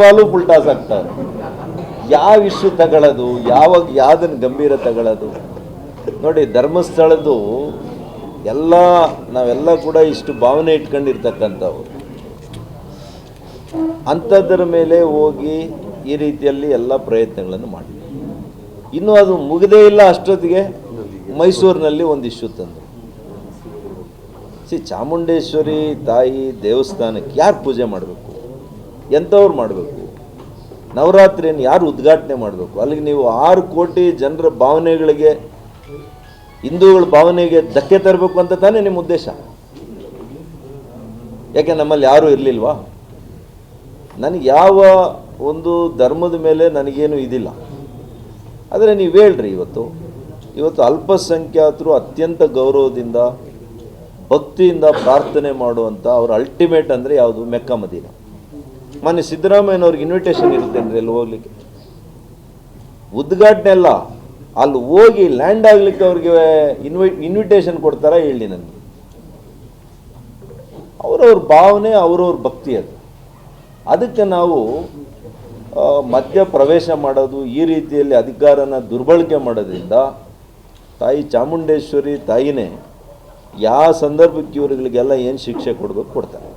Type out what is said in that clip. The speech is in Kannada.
ಪಾಲು ಪುಲ್ಟಾಸ್ ಆಗ್ತಾರೆ ಯಾವ ಇಶ್ಯೂ ತಗೊಳ್ಳೋದು ಯಾವಾಗ ಯಾವ್ದನ್ನು ಗಂಭೀರ ತಗೊಳ್ಳೋದು? ನೋಡಿ, ಧರ್ಮಸ್ಥಳದ್ದು ಎಲ್ಲ, ನಾವೆಲ್ಲ ಕೂಡ ಇಷ್ಟು ಭಾವನೆ ಇಟ್ಕೊಂಡಿರ್ತಕ್ಕಂಥವ್ರು. ಅಂಥದ್ರ ಮೇಲೆ ಹೋಗಿ ಈ ರೀತಿಯಲ್ಲಿ ಎಲ್ಲ ಪ್ರಯತ್ನಗಳನ್ನು ಮಾಡಿ. ಇನ್ನೂ ಅದು ಮುಗದೇ ಇಲ್ಲ ಅಷ್ಟೊತ್ತಿಗೆ ಮೈಸೂರಿನಲ್ಲಿ ಒಂದು ಇಶ್ಯೂ ತಂದರು ಸಿ ಚಾಮುಂಡೇಶ್ವರಿ ತಾಯಿ ದೇವಸ್ಥಾನಕ್ಕೆ ಯಾರು ಪೂಜೆ ಮಾಡಬೇಕು? ಎಂಥವ್ರು ಮಾಡಬೇಕು? ನವರಾತ್ರಿಯನ್ನು ಯಾರು ಉದ್ಘಾಟನೆ ಮಾಡಬೇಕು? ಅಲ್ಲಿಗೆ ನೀವು ಆರು ಕೋಟಿ ಜನರ ಭಾವನೆಗಳಿಗೆ, ಹಿಂದೂಗಳ ಭಾವನೆಗೆ ಧಕ್ಕೆ ತರಬೇಕು ಅಂತ ತಾನೇ ನಿಮ್ಮ ಉದ್ದೇಶ? ಯಾಕೆ ನಮ್ಮಲ್ಲಿ ಯಾರೂ ಇರಲಿಲ್ವಾ? ನನಗೆ ಯಾವ ಒಂದು ಧರ್ಮದ ಮೇಲೆ ನನಗೇನು ಇದಿಲ್ಲ. ಆದರೆ ನೀವು ಹೇಳ್ರಿ ಇವತ್ತು. ಇವತ್ತು ಅಲ್ಪಸಂಖ್ಯಾತರು ಅತ್ಯಂತ ಗೌರವದಿಂದ, ಭಕ್ತಿಯಿಂದ ಪ್ರಾರ್ಥನೆ ಮಾಡುವಂಥ ಅವರ ಅಲ್ಟಿಮೇಟ್ ಅಂದರೆ ಯಾವುದು? ಮೆಕ್ಕ ಮದೀನ ಮೊನ್ನೆ ಸಿದ್ದರಾಮಯ್ಯನವ್ರಿಗೆ ಇನ್ವಿಟೇಷನ್ ಇರುತ್ತೆ ಅಂದ್ರೆ ಅಲ್ಲಿ ಹೋಗ್ಲಿಕ್ಕೆ? ಉದ್ಘಾಟನೆ ಅಲ್ಲ, ಅಲ್ಲಿ ಹೋಗಿ ಲ್ಯಾಂಡ್ ಆಗ್ಲಿಕ್ಕೆ ಅವ್ರಿಗೆ ಇನ್ವಿ ಇನ್ವಿಟೇಷನ್ ಕೊಡ್ತಾರ ಹೇಳಿ ನನಗೆ. ಅವರವ್ರ ಭಾವನೆ, ಅವ್ರವ್ರ ಭಕ್ತಿ ಅದು. ಅದಕ್ಕೆ ನಾವು ಮಧ್ಯ ಪ್ರವೇಶ ಮಾಡೋದು, ಈ ರೀತಿಯಲ್ಲಿ ಅಧಿಕಾರನ ದುರ್ಬಳಕೆ ಮಾಡೋದ್ರಿಂದ ತಾಯಿ ಚಾಮುಂಡೇಶ್ವರಿ ತಾಯಿನೇ ಯಾವ ಸಂದರ್ಭಕ್ಕೆ ಇವರುಗಳಿಗೆಲ್ಲ ಏನು ಶಿಕ್ಷೆ ಕೊಡಬೇಕು ಕೊಡ್ತಾರೆ.